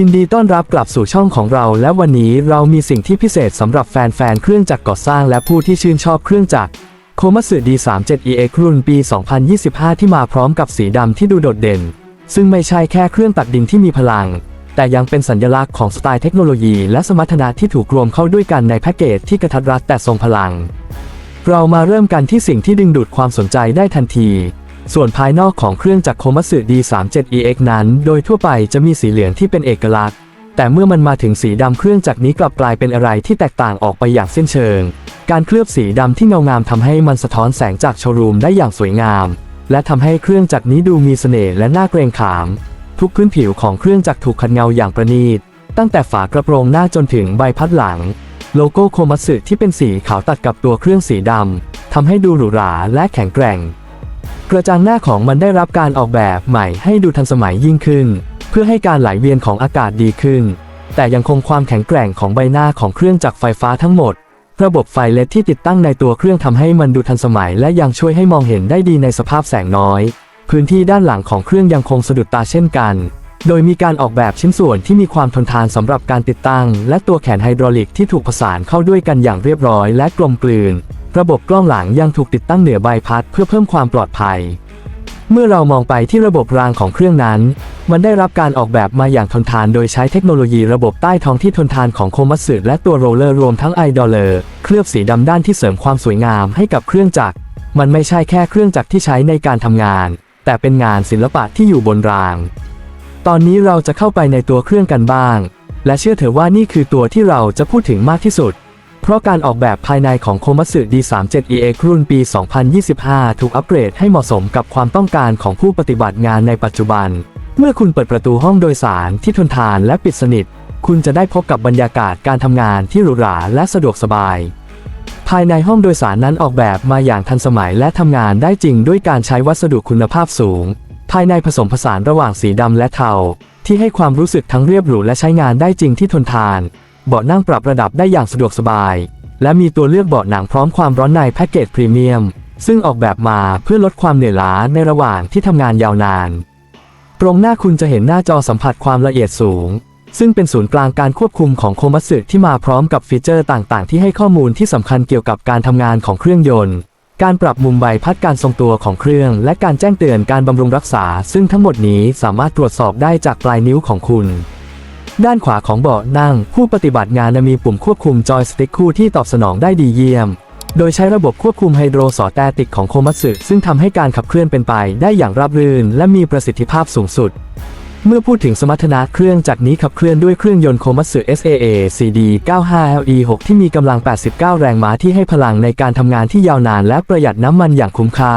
ยินดีต้อนรับกลับสู่ช่องของเรา และวันนี้เรามีสิ่งที่พิเศษสำหรับแฟนๆ เครื่องจักรก่อสร้างและผู้ที่ชื่นชอบเครื่องจักรโคมัสึ D37EX รุ่นปี 2025 ที่มาพร้อมกับสีดำที่ดูโดดเด่น ซึ่งไม่ใช่แค่เครื่องตักดินที่มีพลัง แต่ยังเป็นสัญลักษณ์ของสไตล์เทคโนโลยีและสมรรถนะที่ถูกรวมเข้าด้วยกันในแพ็กเกจที่กระทัดรัดแต่ทรงพลัง เรามาเริ่มกันที่สิ่งที่ดึงดูดความสนใจได้ทันที ส่วนภายนอกของเครื่องจักรโคมัสึ D37EX นั้น โดยทั่วไปจะมีสีเหลืองที่เป็นเอกลักษณ์ แต่เมื่อมันมาถึงสีดำเครื่องจักรนี้กลับกลายเป็นอะไรที่แตกต่างออกไปอย่างสิ้นเชิง การเคลือบสีดำที่เงางามทำให้มันสะท้อนแสงจากโชว์รูมได้อย่างสวยงาม และทำให้เครื่องจักรนี้ดูมีเสน่ห์และน่าเกรงขาม ทุกพื้นผิวของเครื่องจักรถูกขัดเงาอย่างประณีต ตั้งแต่ฝากระโปรงหน้าจนถึงใบพัดหลัง โลโก้โคมัสึที่เป็นสีขาวตัดกับตัวเครื่องสีดำทำให้ดูหรูหราและแข็งแกร่ง กระจังหน้าของมันได้รับการออกแบบใหม่ให้ดูทันสมัยยิ่งขึ้น เพื่อให้การไหลเวียนของอากาศดีขึ้น แต่ยังคงความแข็งแกร่งของใบหน้าของเครื่องจักรไฟฟ้าทั้งหมด ระบบไฟเลดที่ติดตั้งในตัวเครื่องทำให้มันดูทันสมัย และยังช่วยให้มองเห็นได้ดีในสภาพแสงน้อย พื้นที่ด้านหลังของเครื่องยังคงสะดุดตาเช่นกัน โดยมีการออกแบบชิ้นส่วนที่มีความทนทานสำหรับการติดตั้ง และตัวแขนไฮดรอลิกที่ถูกผสานเข้าด้วยกันอย่างเรียบร้อยและกลมกลืน ระบบกล้องหลังยังถูกติดตั้งเหนือใบพัดเพื่อเพิ่มความปลอดภัย เมื่อเรามองไปที่ระบบรางของเครื่องนั้น มันได้รับการออกแบบมาอย่างทนทานโดยใช้เทคโนโลยีระบบใต้ท้องที่ทนทานของโคมัตสึและตัวโรลเลอร์รวมทั้งไอดอลเลอร์เคลือบสีดำด้านที่เสริมความสวยงามให้กับเครื่องจักร มันไม่ใช่แค่เครื่องจักรที่ใช้ในการทำงาน แต่เป็นงานศิลปะที่อยู่บนราง ตอนนี้เราจะเข้าไปในตัวเครื่องกันบ้าง และเชื่อเถอะว่านี่คือตัวที่เราจะพูดถึงมากที่สุด เพราะการออกแบบภายในของโคมัสึ D37EX รุ่นปี 2025 ถูกอัปเกรดให้เหมาะสมกับความต้องการของผู้ปฏิบัติงานในปัจจุบัน เมื่อคุณเปิดประตูห้องโดยสารที่ทนทานและปิดสนิท คุณจะได้พบกับบรรยากาศการทำงานที่หรูหราและสะดวกสบาย ภายในห้องโดยสารนั้นออกแบบมาอย่างทันสมัยและทำงานได้จริงด้วยการใช้วัสดุคุณภาพสูง ภายในผสมผสานระหว่างสีดำและเทาที่ให้ความรู้สึกทั้งเรียบหรูและใช้งานได้จริงที่ทนทาน เบาะนั่งปรับระดับได้อย่างสะดวกสบาย และมีตัวเลือกเบาะหนังพร้อมความร้อนในแพ็กเกจพรีเมียม ซึ่งออกแบบมาเพื่อลดความเหนื่อยล้าในระหว่างที่ทำงานยาวนาน ตรงหน้าคุณจะเห็นหน้าจอสัมผัสความละเอียดสูง ซึ่งเป็นศูนย์กลางการควบคุมของโคมัตสึที่มาพร้อมกับฟีเจอร์ต่างๆ ที่ให้ข้อมูลที่สำคัญเกี่ยวกับการทำงานของเครื่องยนต์ การปรับมุมใบพัดการทรงตัวของเครื่อง และการแจ้งเตือนการบำรุงรักษา ซึ่งทั้งหมดนี้สามารถตรวจสอบได้จากปลายนิ้วของคุณ ด้านขวาของเบาะนั่ง ผู้ปฏิบัติงานมีปุ่มควบคุมจอยสติ๊กคู่ที่ตอบสนองได้ดีเยี่ยม โดยใช้ระบบควบคุมไฮโดรสอแตติกของโคมัตสึซึ่งทำให้การขับเคลื่อนเป็นไปได้อย่างราบรื่น และมีประสิทธิภาพสูงสุด เมื่อพูดถึงสมรรถนะเครื่องจักรนี้ขับเคลื่อนด้วยเครื่องยนต์โคมัตสึ SAA CD 95 LE 6 ที่มีกำลัง 89 แรงม้าที่ให้พลังในการทำงานที่ยาวนาน และประหยัดน้ำมันอย่างคุ้มค่า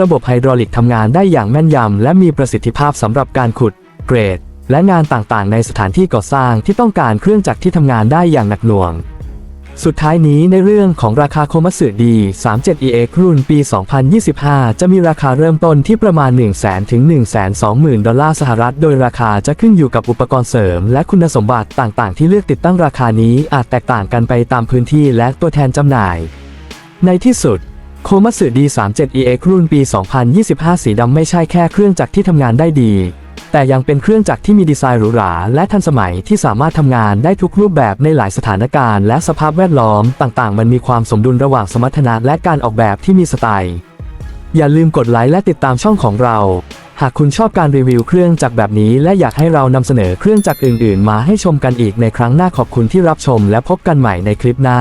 ระบบไฮดรอลิกทำงานได้อย่างแม่นยำและมีประสิทธิภาพสำหรับการขุด เกรด และงานต่างๆ ในสถานที่ก่อสร้างที่ต้องการเครื่องจักรที่ทำงานได้อย่างหนักหน่วง สุดท้ายนี้ในเรื่องของราคาโคมัสึดี 37EX รุ่นปี 2025 จะมีราคาเริ่มต้นที่ประมาณ 1 0 0 0 0 0ถึง120,000 ดอลลาร์สหรัฐ โดยราคาจะขึ้นอยู่กับอุปกรณ์เสริม และคุณสมบัติต่างๆ ที่เลือกติดตั้งราคานี้อาจแตกต่างกันไปตามพื้นที่และตัวแทนจำหน่าย ในที่สุดโคมัสึ D37EX รุ่นปี 2025 สีดำไม่ใช่แค่เครื่องจักรที่ทำงานได้ดี แต่ยังเป็นเครื่องจักรที่มีดีไซน์หรูหราและทันสมัยที่สามารถทำงานได้ทุกรูปแบบในหลายสถานการณ์ และสภาพแวดล้อมต่างๆ มันมีความสมดุลระหว่างสมรรถนะและการออกแบบที่มีสไตล์ อย่าลืมกดไลค์และติดตามช่องของเรา หากคุณชอบการรีวิวเครื่องจักรแบบนี้และอยากให้เรานำเสนอเครื่องจักรอื่น ๆ มาให้ชมกันอีกในครั้งหน้าขอบคุณที่รับชม และพบกันใหม่ในคลิปหน้า